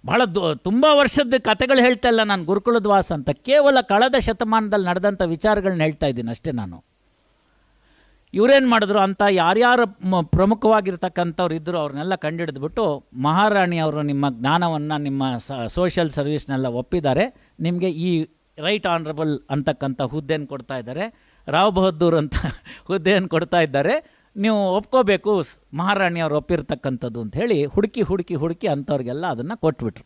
ಭಾಳ ತುಂಬ ವರ್ಷದ ಕಥೆಗಳು ಹೇಳ್ತಾ ಇಲ್ಲ ನಾನು ಗುರುಕುಲದ ವಾಸ ಅಂತ. ಕೇವಲ ಕಳೆದ ಶತಮಾನದಲ್ಲಿ ನಡೆದಂಥ ವಿಚಾರಗಳನ್ನ ಹೇಳ್ತಾ ಇದ್ದೀನಿ ಅಷ್ಟೇ ನಾನು. ಇವರೇನು ಮಾಡಿದ್ರು ಅಂತ ಯಾರ್ಯಾರು ಪ್ರಮುಖವಾಗಿರ್ತಕ್ಕಂಥವ್ರು ಇದ್ದರು ಅವ್ರನ್ನೆಲ್ಲ ಮಹಾರಾಣಿ ಅವರು ನಿಮ್ಮ ಜ್ಞಾನವನ್ನು, ನಿಮ್ಮ ಸೋಷಿಯಲ್ ಸರ್ವಿಸ್ನೆಲ್ಲ ಒಪ್ಪಿದ್ದಾರೆ. ನಿಮಗೆ ಈ ರೈಟ್ ಆನರಬಲ್ ಅಂತಕ್ಕಂಥ ಹುದ್ದೆಯನ್ನು ಕೊಡ್ತಾ ಇದ್ದಾರೆ. ರಾವ್ ಬಹದ್ದೂರ್ ಅಂತ ಹುದ್ದೆಯನ್ನು ಕೊಡ್ತಾ ಇದ್ದಾರೆ. ನೀವು ಒಪ್ಕೋಬೇಕು, ಸ್- ಮಹಾರಾಣಿಯವ್ರು ಒಪ್ಪಿರ್ತಕ್ಕಂಥದ್ದು ಅಂತ ಹೇಳಿ ಹುಡುಕಿ ಹುಡುಕಿ ಹುಡುಕಿ ಅಂಥವ್ರಿಗೆಲ್ಲ ಅದನ್ನು ಕೊಟ್ಬಿಟ್ರು.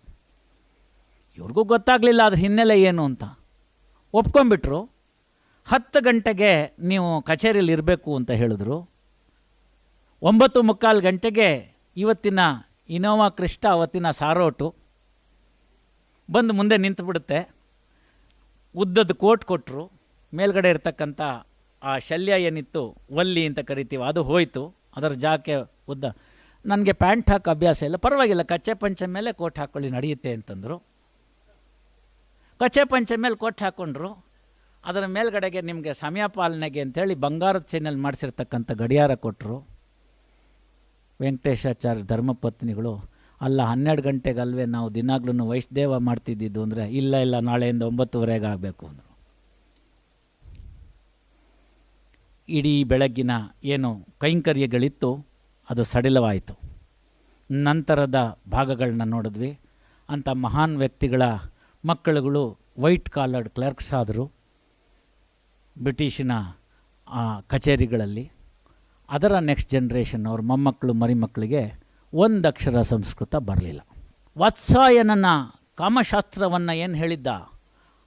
ಇವ್ರಿಗೂ ಗೊತ್ತಾಗಲಿಲ್ಲ ಅದ್ರ ಹಿನ್ನೆಲೆ ಏನು ಅಂತ. ಒಪ್ಕೊಂಬಿಟ್ರು ಹತ್ತು ಗಂಟೆಗೆ ನೀವು ಕಚೇರಿಯಲ್ಲಿ ಇರಬೇಕು ಅಂತ ಹೇಳಿದ್ರು. ಒಂಬತ್ತು ಮುಕ್ಕಾಲು ಗಂಟೆಗೆ ಇವತ್ತಿನ ಇನೋವಾ ಕೃಷ್ಣ ಅವತ್ತಿನ ಸಾರೋಟು ಬಂದು ಮುಂದೆ ನಿಂತುಬಿಡುತ್ತೆ. ಉದ್ದದ ಕೋಟ್ ಕೊಟ್ಟರು ಮೇಲ್ಗಡೆ ಇರ್ತಕ್ಕಂಥ ಆ ಶಲ್ಯ ಏನಿತ್ತು, ಒಲ್ಲಿ ಅಂತ ಕರಿತೀವಿ, ಅದು ಹೋಯಿತು. ಅದರ ಜಾಕೆ ಉದ್ದ. ನನಗೆ ಪ್ಯಾಂಟ್ ಹಾಕೋ ಅಭ್ಯಾಸ ಇಲ್ಲ. ಪರವಾಗಿಲ್ಲ, ಕಚ್ಚೆ ಪಂಚೆ ಮೇಲೆ ಕೋಟ್ ಹಾಕ್ಕೊಳ್ಳಿ ನಡೆಯುತ್ತೆ ಅಂತಂದರು. ಕಚ್ಚೆ ಪಂಚೆ ಮೇಲೆ ಕೋಟ್ ಹಾಕ್ಕೊಂಡ್ರು ಅದರ ಮೇಲ್ಗಡೆಗೆ ನಿಮಗೆ ಸಮಯ ಪಾಲನೆಗೆ ಅಂಥೇಳಿ ಬಂಗಾರದ ಚೈನಲ್ಲಿ ಮಾಡಿಸಿರ್ತಕ್ಕಂಥ ಗಡಿಯಾರ ಕೊಟ್ಟರು ವೆಂಕಟೇಶಾಚಾರ್ಯ ಧರ್ಮಪತ್ನಿಗಳು, ಅಲ್ಲ, ಹನ್ನೆರಡು ಗಂಟೆಗೆ ಅಲ್ವೇ ನಾವು ದಿನಾಗ್ಲೂ ವೈಷ್ಣದೇವ ಮಾಡ್ತಿದ್ದಿದ್ದು ಅಂದರೆ, ಇಲ್ಲ ಇಲ್ಲ, ನಾಳೆಯಿಂದ ಒಂಬತ್ತುವರೆಗೆ ಆಗಬೇಕು ಅಂದರು. ಇಡೀ ಬೆಳಗ್ಗಿನ ಏನು ಕೈಂಕರ್ಯಗಳಿತ್ತು, ಅದು ಸಡಿಲವಾಯಿತು. ನಂತರದ ಭಾಗಗಳನ್ನ ನೋಡಿದ್ವಿ. ಅಂಥ ಮಹಾನ್ ವ್ಯಕ್ತಿಗಳ ಮಕ್ಕಳುಗಳು, ವೈಟ್ ಕಾಲರ್ಡ್ ಕ್ಲರ್ಕ್ಸ್ ಆದರು, ಬ್ರಿಟಿಷಿನ ಕಚೇರಿಗಳಲ್ಲಿ. ಅದರ ನೆಕ್ಸ್ಟ್ ಜನ್ರೇಷನ್ ಅವ್ರ ಮೊಮ್ಮಕ್ಕಳು, ಮರಿಮಕ್ಕಳಿಗೆ ಒಂದು ಅಕ್ಷರ ಸಂಸ್ಕೃತ ಬರಲಿಲ್ಲ. ವತ್ಸಾಯನನ ಕಾಮಶಾಸ್ತ್ರವನ್ನು ಏನು ಹೇಳಿದ್ದ?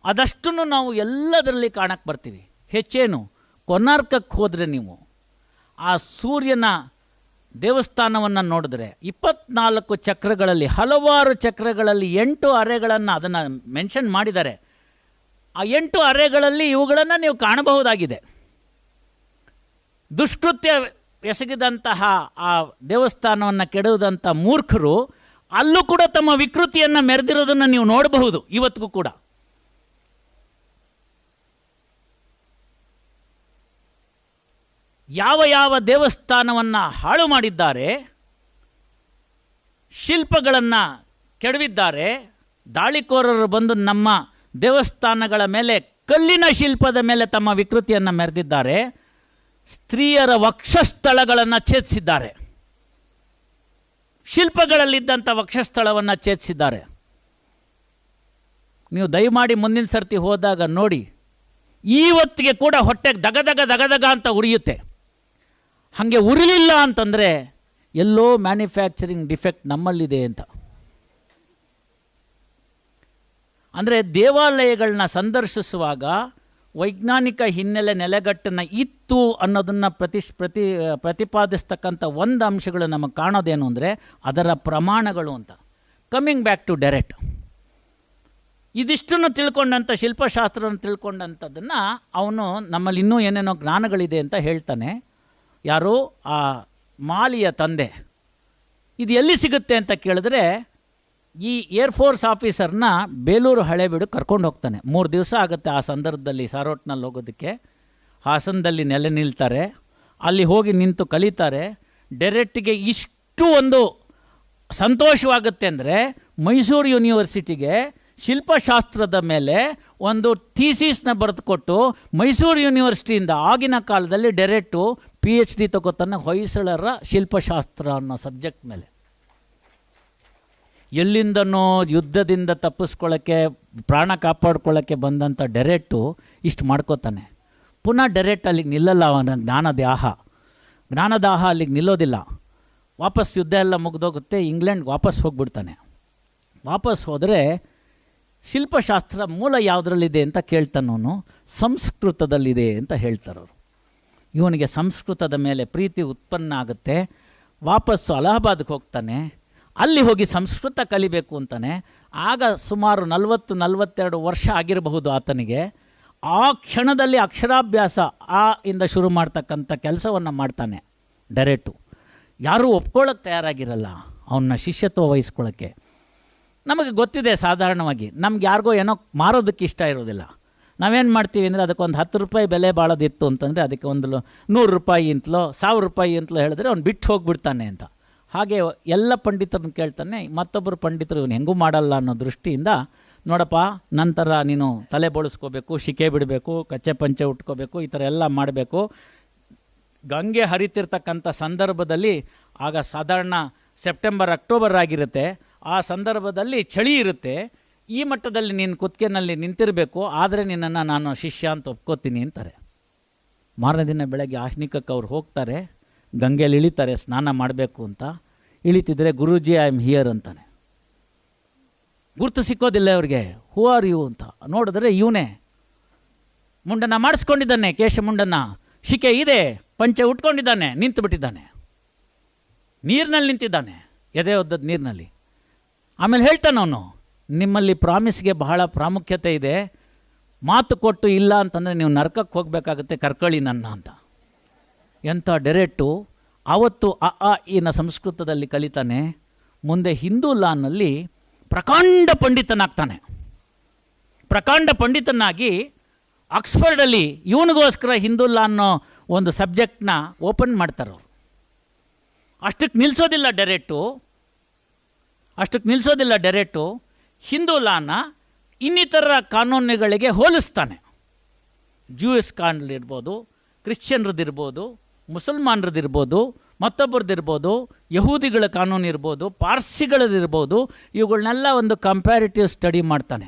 ಅದಷ್ಟನ್ನು ನಾವು ಎಲ್ಲದರಲ್ಲಿ ಕಾಣಕ್ಕೆ ಬರ್ತೀವಿ. ಹೆಚ್ಚೇನು? ಕೊನಾರ್ಕಕ್ಕೆ ಹೋದರೆ ನೀವು ಆ ಸೂರ್ಯನ ದೇವಸ್ಥಾನವನ್ನು ನೋಡಿದ್ರೆ ಇಪ್ಪತ್ನಾಲ್ಕು ಚಕ್ರಗಳಲ್ಲಿ, ಹಲವಾರು ಚಕ್ರಗಳಲ್ಲಿ ಎಂಟು ಅರೆಗಳನ್ನು ಅದನ್ನು ಮೆನ್ಷನ್ ಮಾಡಿದ್ದಾರೆ. ಆ ಎಂಟು ಅರೆಗಳಲ್ಲಿ ಇವುಗಳನ್ನು ನೀವು ಕಾಣಬಹುದಾಗಿದೆ. ದುಷ್ಕೃತ್ಯ ಎಸಗಿದಂತಹ ಆ ದೇವಸ್ಥಾನವನ್ನು ಕೆಡುವುದಂಥ ಮೂರ್ಖರು ಅಲ್ಲೂ ಕೂಡ ತಮ್ಮ ವಿಕೃತಿಯನ್ನು ಮೆರೆದಿರೋದನ್ನು ನೀವು ನೋಡಬಹುದು, ಇವತ್ತಿಗೂ ಕೂಡ. ಯಾವ ಯಾವ ದೇವಸ್ಥಾನವನ್ನು ಹಾಳು ಮಾಡಿದ್ದಾರೆ, ಶಿಲ್ಪಗಳನ್ನು ಕೆಡವಿದ್ದಾರೆ, ದಾಳಿಕೋರರು ಬಂದು ನಮ್ಮ ದೇವಸ್ಥಾನಗಳ ಮೇಲೆ, ಕಲ್ಲಿನ ಶಿಲ್ಪದ ಮೇಲೆ ತಮ್ಮ ವಿಕೃತಿಯನ್ನು ಮೆರೆದಿದ್ದಾರೆ, ಸ್ತ್ರೀಯರ ವಕ್ಷಸ್ಥಳಗಳನ್ನು ಛೇದಿಸಿದ್ದಾರೆ ಶಿಲ್ಪಗಳಲ್ಲಿದ್ದಂಥ ವಕ್ಷಸ್ಥಳವನ್ನು ಛೇದಿಸಿದ್ದಾರೆ. ನೀವು ದಯಮಾಡಿ ಮುಂದಿನ ಸರ್ತಿ ಹೋದಾಗ ನೋಡಿ ಈವತ್ತಿಗೆ ಕೂಡ ಹೊಟ್ಟೆಗೆ ದಗದಗ ದಗದಗ ಅಂತ ಉರಿಯುತ್ತೆ. ಹಾಗೆ ಉರಿಲಿಲ್ಲ ಅಂತಂದರೆ ಎಲ್ಲೋ ಮ್ಯಾನುಫ್ಯಾಕ್ಚರಿಂಗ್ ಡಿಫೆಕ್ಟ್ ನಮ್ಮಲ್ಲಿದೆ ಅಂತ. ಅಂದರೆ ದೇವಾಲಯಗಳನ್ನ ಸಂದರ್ಶಿಸುವಾಗ ವೈಜ್ಞಾನಿಕ ಹಿನ್ನೆಲೆ ನೆಲೆಗಟ್ಟನ್ನು ಇತ್ತು ಅನ್ನೋದನ್ನು ಪ್ರತಿ ಪ್ರತಿ, ಪ್ರತಿಪಾದಿಸ್ತಕ್ಕಂಥ ಒಂದು ಅಂಶಗಳು ನಮಗೆ ಕಾಣೋದೇನು ಅಂದರೆ ಅದರ ಪ್ರಮಾಣಗಳು ಅಂತ. ಕಮ್ಮಿಂಗ್ ಬ್ಯಾಕ್ ಟು ಡೈರೆಕ್ಟ್ ಇದಿಷ್ಟನ್ನು ತಿಳ್ಕೊಂಡಂಥ ಶಿಲ್ಪಶಾಸ್ತ್ರವನ್ನು ತಿಳ್ಕೊಂಡಂಥದ್ದನ್ನು ಅವನು ನಮ್ಮಲ್ಲಿ ಇನ್ನೂ ಏನೇನೋ ಜ್ಞಾನಗಳಿದೆ ಅಂತ ಹೇಳ್ತಾನೆ. ಯಾರು ಆ ಮಾಲಿಯ ತಂದೆ, ಇದು ಎಲ್ಲಿ ಸಿಗುತ್ತೆ ಅಂತ ಕೇಳಿದ್ರೆ ಈ ಏರ್ಫೋರ್ಸ್ ಆಫೀಸರ್ನ ಬೇಲೂರು ಹಳೆಬೀಡು ಕರ್ಕೊಂಡು ಹೋಗ್ತಾನೆ. ಮೂರು ದಿವಸ ಆಗುತ್ತೆ ಆ ಸಂದರ್ಭದಲ್ಲಿ ಸಾರೋಟ್ನಲ್ಲಿ ಹೋಗೋದಕ್ಕೆ. ಹಾಸನದಲ್ಲಿ ನೆಲೆ ನಿಲ್ತಾರೆ. ಅಲ್ಲಿ ಹೋಗಿ ನಿಂತು ಕಲಿತಾರೆ. ಡೈರೆಕ್ಟಿಗೆ ಇಷ್ಟು ಒಂದು ಸಂತೋಷವಾಗುತ್ತೆ ಅಂದರೆ ಮೈಸೂರು ಯೂನಿವರ್ಸಿಟಿಗೆ ಶಿಲ್ಪಶಾಸ್ತ್ರದ ಮೇಲೆ ಒಂದು ಥೀಸಿಸ್ನ ಬರೆದುಕೊಟ್ಟು ಮೈಸೂರು ಯೂನಿವರ್ಸಿಟಿಯಿಂದ ಆಗಿನ ಕಾಲದಲ್ಲಿ ಡೈರೆಕ್ಟು ಪಿ ಎಚ್ ಡಿ ತಗೋತಾನೆ ಹೊಯ್ಸಳರ ಶಿಲ್ಪಶಾಸ್ತ್ರ ಅನ್ನೋ ಸಬ್ಜೆಕ್ಟ್ ಮೇಲೆ. ಎಲ್ಲಿಂದನೋ ಯುದ್ಧದಿಂದ ತಪ್ಪಿಸ್ಕೊಳ್ಳೋಕ್ಕೆ ಪ್ರಾಣ ಕಾಪಾಡ್ಕೊಳ್ಳೋಕ್ಕೆ ಬಂದಂಥ ಡೈರೆಕ್ಟು ಇಷ್ಟು ಮಾಡ್ಕೋತಾನೆ. ಪುನಃ ಡೈರೆಕ್ಟ್ ಅಲ್ಲಿಗೆ ನಿಲ್ಲಲ್ಲ ಅವನ ಜ್ಞಾನದಾಹ. ಜ್ಞಾನದಾಹ ಅಲ್ಲಿಗೆ ನಿಲ್ಲೋದಿಲ್ಲ. ವಾಪಸ್ ಯುದ್ಧ ಎಲ್ಲ ಮುಗ್ದೋಗುತ್ತೆ, ಇಂಗ್ಲೆಂಡ್ ವಾಪಸ್ ಹೋಗ್ಬಿಡ್ತಾನೆ. ವಾಪಸ್ ಹೋದರೆ ಶಿಲ್ಪಶಾಸ್ತ್ರ ಮೂಲ ಯಾವುದರಲ್ಲಿದೆ ಅಂತ ಕೇಳ್ತಾನವನು, ಸಂಸ್ಕೃತದಲ್ಲಿದೆ ಅಂತ ಹೇಳ್ತಾರವರು. ಇವನಿಗೆ ಸಂಸ್ಕೃತದ ಮೇಲೆ ಪ್ರೀತಿ ಉತ್ಪನ್ನ ಆಗುತ್ತೆ. ವಾಪಸ್ಸು ಅಲಹಾಬಾದ್ಗೆ ಹೋಗ್ತಾನೆ. ಅಲ್ಲಿ ಹೋಗಿ ಸಂಸ್ಕೃತ ಕಲಿಬೇಕು ಅಂತಾನೆ. ಆಗ ಸುಮಾರು ನಲವತ್ತು, ನಲವತ್ತೆರಡು ವರ್ಷ ಆಗಿರಬಹುದು ಆತನಿಗೆ. ಆ ಕ್ಷಣದಲ್ಲಿ ಅಕ್ಷರಾಭ್ಯಾಸ ಆ ಇಂದ ಶುರು ಮಾಡ್ತಕ್ಕಂಥ ಕೆಲಸವನ್ನು ಮಾಡ್ತಾನೆ ಡೈರೆಕ್ಟು ಯಾರೂ ಒಪ್ಕೊಳ್ಳೋಕ್ಕೆ ತಯಾರಾಗಿರಲ್ಲ ಅವನ್ನ ಶಿಷ್ಯತ್ವ ವಹಿಸ್ಕೊಳ್ಳೋಕ್ಕೆ ನಮಗೆ ಗೊತ್ತಿದೆ ಸಾಧಾರಣವಾಗಿ ನಮ್ಗೆ ಯಾರಿಗೋ ಏನೋ ಮಾರೋದಕ್ಕೆ ಇಷ್ಟ ಇರೋದಿಲ್ಲ. ನಾವೇನು ಮಾಡ್ತೀವಿ ಅಂದರೆ ಅದಕ್ಕೊಂದು ಹತ್ತು ರೂಪಾಯಿ ಬೆಲೆ ಬಾಳೋದಿತ್ತು ಅಂತಂದರೆ ಅದಕ್ಕೆ ಒಂದು ನೂರು ರೂಪಾಯಿ ಅಂತಲೋ ಸಾವಿರ ರೂಪಾಯಿ ಅಂತಲೋ ಹೇಳಿದ್ರೆ ಅವ್ನು ಬಿಟ್ಟು ಹೋಗಿಬಿಡ್ತಾನೆ ಅಂತ. ಹಾಗೆ ಎಲ್ಲ ಪಂಡಿತರನ್ನ ಕೇಳ್ತಾನೆ, ಮತ್ತೊಬ್ಬರು ಪಂಡಿತರು ಇವನು ಹೆಂಗೂ ಮಾಡಲ್ಲ ಅನ್ನೋ ದೃಷ್ಟಿಯಿಂದ, ನೋಡಪ್ಪ, ನಂತರ ನೀನು ತಲೆ ಬೋಳಿಸ್ಕೋಬೇಕು ಶಿಕೆ ಬಿಡಬೇಕು, ಕಚ್ಚೆ ಪಂಚೆ ಉಟ್ಕೋಬೇಕು, ಈ ಥರ ಎಲ್ಲ ಮಾಡಬೇಕು. ಗಂಗೆ ಹರಿತಿರ್ತಕ್ಕಂಥ ಸಂದರ್ಭದಲ್ಲಿ ಆಗ ಸಾಧಾರಣ ಸೆಪ್ಟೆಂಬರ್, ಅಕ್ಟೋಬರ್ ಆಗಿರುತ್ತೆ. ಆ ಸಂದರ್ಭದಲ್ಲಿ ಚಳಿ ಇರುತ್ತೆ. ಈ ಮಟ್ಟದಲ್ಲಿ ನೀನು ಕುತ್ತಿಗೆನಲ್ಲಿ ನಿಂತಿರಬೇಕು, ಆದರೆ ನಿನ್ನನ್ನು ನಾನು ಶಿಷ್ಯ ಅಂತ ಒಪ್ಕೋತೀನಿ ಅಂತಾರೆ. ಮಾರನೇ ದಿನ ಬೆಳಗ್ಗೆ ಆಶ್ನಿಕಕ್ಕೆ ಅವ್ರು ಹೋಗ್ತಾರೆ ಗಂಗೆಯಲ್ಲಿ ಇಳಿತಾರೆ, ಸ್ನಾನ ಮಾಡಬೇಕು ಅಂತ. ಇಳಿತಿದ್ರೆ ಗುರೂಜಿ, ಐ ಆಮ್ ಹಿಯರ್ ಅಂತಾನೆ. ಗುರ್ತು ಸಿಕ್ಕೋದಿಲ್ಲ ಅವ್ರಿಗೆ, ಹೂ ಆರ್ ಯು ಅಂತ. ನೋಡಿದ್ರೆ ಇವನೇ. ಮುಂಡನ್ನ ಮಾಡಿಸ್ಕೊಂಡಿದ್ದಾನೆ, ಕೇಶ ಮುಂಡನ ಶಿಕೆ ಇದೆ, ಪಂಚೆ ಉಟ್ಕೊಂಡಿದ್ದಾನೆ ನಿಂತು ಬಿಟ್ಟಿದ್ದಾನೆ ನೀರಿನಲ್ಲಿ ನಿಂತಿದ್ದಾನೆ, ಎದೆ ಒದ್ದದ ನೀರಿನಲ್ಲಿ. ಆಮೇಲೆ ಹೇಳ್ತಾನೆ ಅವನು ನಿಮ್ಮಲ್ಲಿ ಪ್ರಾಮಿಸ್ಗೆ ಬಹಳ ಪ್ರಾಮುಖ್ಯತೆ ಇದೆ. ಮಾತು ಕೊಟ್ಟು ಇಲ್ಲ ಅಂತಂದರೆ ನೀವು ನರ್ಕಕ್ಕೆ ಹೋಗಬೇಕಾಗುತ್ತೆ, ಕರ್ಕಳಿ ನನ್ನ ಅಂತ. ಎಂಥ ಡೈರೆಕ್ಟು ಆವತ್ತು ಅ ಅ ಈನ ಸಂಸ್ಕೃತದಲ್ಲಿ ಕಲಿತಾನೆ. ಮುಂದೆ ಹಿಂದೂ ಲಾನಲ್ಲಿ ಪ್ರಕಾಂಡ ಪಂಡಿತನಾಗ್ತಾನೆ. ಪ್ರಕಾಂಡ ಪಂಡಿತನಾಗಿ ಆಕ್ಸ್ಫರ್ಡಲ್ಲಿ ಇವನಿಗೋಸ್ಕರ ಹಿಂದೂ ಲಾ ಅನ್ನೋ ಒಂದು ಸಬ್ಜೆಕ್ಟ್ನ ಓಪನ್ ಮಾಡ್ತಾರೆ ಅವರು. ಅಷ್ಟಕ್ಕೆ ನಿಲ್ಲಿಸೋದಿಲ್ಲ ಡೈರೆಕ್ಟು ಅಷ್ಟಕ್ಕೆ ನಿಲ್ಲಿಸೋದಿಲ್ಲ ಡೈರೆಕ್ಟು ಹಿಂದೂ ಲಾನ ಇನ್ನಿತರ ಕಾನೂನುಗಳಿಗೆ ಹೋಲಿಸ್ತಾನೆ. ಜೂಯಿಸ್ ಕಾನೂನಿರ್ಬೋದು ಕ್ರಿಶ್ಚಿಯನ್ರದ್ದಿರ್ಬೋದು ಮುಸಲ್ಮಾನರದ್ದಿರ್ಬೋದು ಮತ್ತೊಬ್ಬರದ್ದಿರ್ಬೋದು ಯಹೂದಿಗಳ ಕಾನೂನು ಇರ್ಬೋದು ಪಾರ್ಸಿಗಳದಿರ್ಬೋದು ಇವುಗಳನ್ನೆಲ್ಲ ಒಂದು ಕಂಪ್ಯಾರಿಟಿವ್ ಸ್ಟಡಿ ಮಾಡ್ತಾನೆ.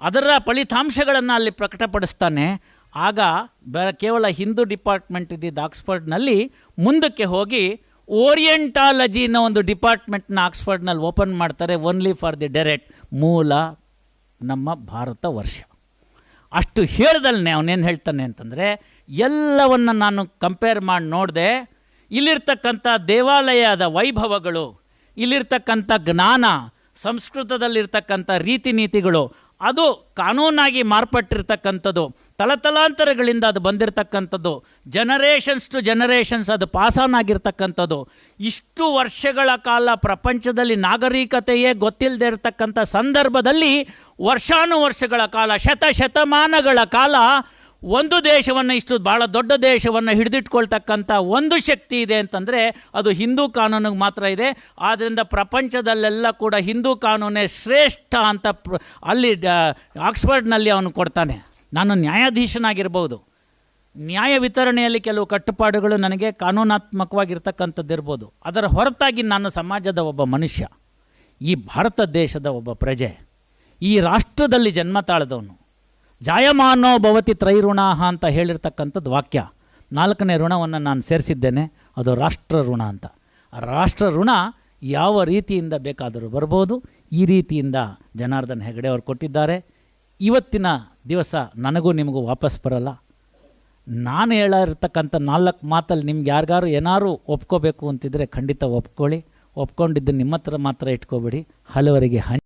ಅದರ ಫಲಿತಾಂಶಗಳನ್ನು ಅಲ್ಲಿ ಪ್ರಕಟಪಡಿಸ್ತಾನೆ. ಆಗ ಬ, ಕೇವಲ ಹಿಂದೂ ಡಿಪಾರ್ಟ್ಮೆಂಟ್ ಇದ್ದಿದ್ದ ಆಕ್ಸ್ಫರ್ಡ್ನಲ್ಲಿ ಮುಂದಕ್ಕೆ ಹೋಗಿ ಓರಿಯೆಂಟಾಲಜಿನ ಒಂದು ಡಿಪಾರ್ಟ್ಮೆಂಟ್ನ ಆಕ್ಸ್ಫರ್ಡ್ನಲ್ಲಿ ಓಪನ್ ಮಾಡ್ತಾರೆ ಓನ್ಲಿ ಫಾರ್ ದಿ ಡೈರೆಕ್ಟ್ ಮೂಲ ನಮ್ಮ ಭಾರತ ವರ್ಷ. ಅಷ್ಟು ಹೇಳ್ದಲ್ನೇ ಅವನೇನು ಹೇಳ್ತಾನೆ ಅಂತಂದರೆ, ಎಲ್ಲವನ್ನು ನಾನು ಕಂಪೇರ್ ಮಾಡಿ ನೋಡಿದೆ, ಇಲ್ಲಿರ್ತಕ್ಕಂಥ ದೇವಾಲಯದ ವೈಭವಗಳು, ಇಲ್ಲಿರ್ತಕ್ಕಂಥ ಜ್ಞಾನ, ಸಂಸ್ಕೃತದಲ್ಲಿರ್ತಕ್ಕಂಥ ರೀತಿ ನೀತಿಗಳು ಅದು ಕಾನೂನಾಗಿ ಮಾರ್ಪಟ್ಟಿರ್ತಕ್ಕಂಥದ್ದು. ತಲತಲಾಂತರಗಳಿಂದ ಅದು ಬಂದಿರತಕ್ಕಂಥದ್ದು. ಜನರೇಷನ್ಸ್ ಟು ಜನರೇಷನ್ಸ್ ಅದು ಪಾಸಾನ್ ಆಗಿರ್ತಕ್ಕಂಥದ್ದು ಇಷ್ಟು ವರ್ಷಗಳ ಕಾಲ ಪ್ರಪಂಚದಲ್ಲಿ ನಾಗರಿಕತೆಯೇ ಗೊತ್ತಿಲ್ಲದೆ ಇರತಕ್ಕಂಥ ಸಂದರ್ಭದಲ್ಲಿ ವರ್ಷಾನುವರ್ಷಗಳ ಕಾಲ, ಶತಶತಮಾನಗಳ ಕಾಲ ಒಂದು ದೇಶವನ್ನು ಇಷ್ಟು ಭಾಳ ದೊಡ್ಡ ದೇಶವನ್ನು ಹಿಡಿದಿಟ್ಕೊಳ್ತಕ್ಕಂಥ ಒಂದು ಶಕ್ತಿ ಇದೆ ಅಂತಂದರೆ ಅದು ಹಿಂದೂ ಕಾನೂನಿಗೆ ಮಾತ್ರ ಇದೆ. ಆದ್ದರಿಂದ ಪ್ರಪಂಚದಲ್ಲೆಲ್ಲ ಕೂಡ ಹಿಂದೂ ಕಾನೂನೇ ಶ್ರೇಷ್ಠ ಅಂತ ಅಲ್ಲಿ ಆಕ್ಸ್ಫರ್ಡ್ನಲ್ಲಿ ಅವನು ಕೊಡ್ತಾನೆ. ನಾನು ನ್ಯಾಯಾಧೀಶನಾಗಿರ್ಬೋದು. ನ್ಯಾಯ ವಿತರಣೆಯಲ್ಲಿ ಕೆಲವು ಕಟ್ಟುಪಾಡುಗಳು ನನಗೆ ಕಾನೂನಾತ್ಮಕವಾಗಿರ್ತಕ್ಕಂಥದ್ದಿರ್ಬೋದು. ಅದರ ಹೊರತಾಗಿ ನಾನು ಸಮಾಜದ ಒಬ್ಬ ಮನುಷ್ಯ. ಈ ಭಾರತ ದೇಶದ ಒಬ್ಬ ಪ್ರಜೆ. ಈ ರಾಷ್ಟ್ರದಲ್ಲಿ ಜನ್ಮ ತಾಳದವನು. ಜಾಯಮಾನೋ ಭವತಿ ತ್ರೈಋಣ ಅಂತ ಹೇಳಿರ್ತಕ್ಕಂಥದ್ದು ವಾಕ್ಯ. ನಾಲ್ಕನೇ ಋಣವನ್ನು ನಾನು ಸೇರಿಸಿದ್ದೇನೆ, ಅದು ರಾಷ್ಟ್ರ ಋಣ ಅಂತ. ರಾಷ್ಟ್ರ ಋಣ ಯಾವ ರೀತಿಯಿಂದ ಬೇಕಾದರೂ ಬರ್ಬೋದು. ಈ ರೀತಿಯಿಂದ ಜನಾರ್ದನ್ ಹೆಗಡೆ ಅವರು ಕೊಟ್ಟಿದ್ದಾರೆ. ಇವತ್ತಿನ ದಿವಸ ನನಗೂ ನಿಮಗೂ ವಾಪಸ್ ಬರಲ್ಲ. ನಾನು ಹೇಳಿರ್ತಕ್ಕಂಥ ನಾಲ್ಕು ಮಾತಲ್ಲಿ ನಿಮ್ಗೆ ಯಾರಿಗಾರು ಏನಾರು ಒಪ್ಕೋಬೇಕು ಅಂತಿದ್ರೆ ಖಂಡಿತ ಒಪ್ಕೊಳ್ಳಿ. ಒಪ್ಕೊಂಡಿದ್ದು ನಿಮ್ಮ ಹತ್ರ ಮಾತ್ರ ಇಟ್ಕೋಬೇಡಿ. ಹಲವರಿಗೆ ಹಂಚಿ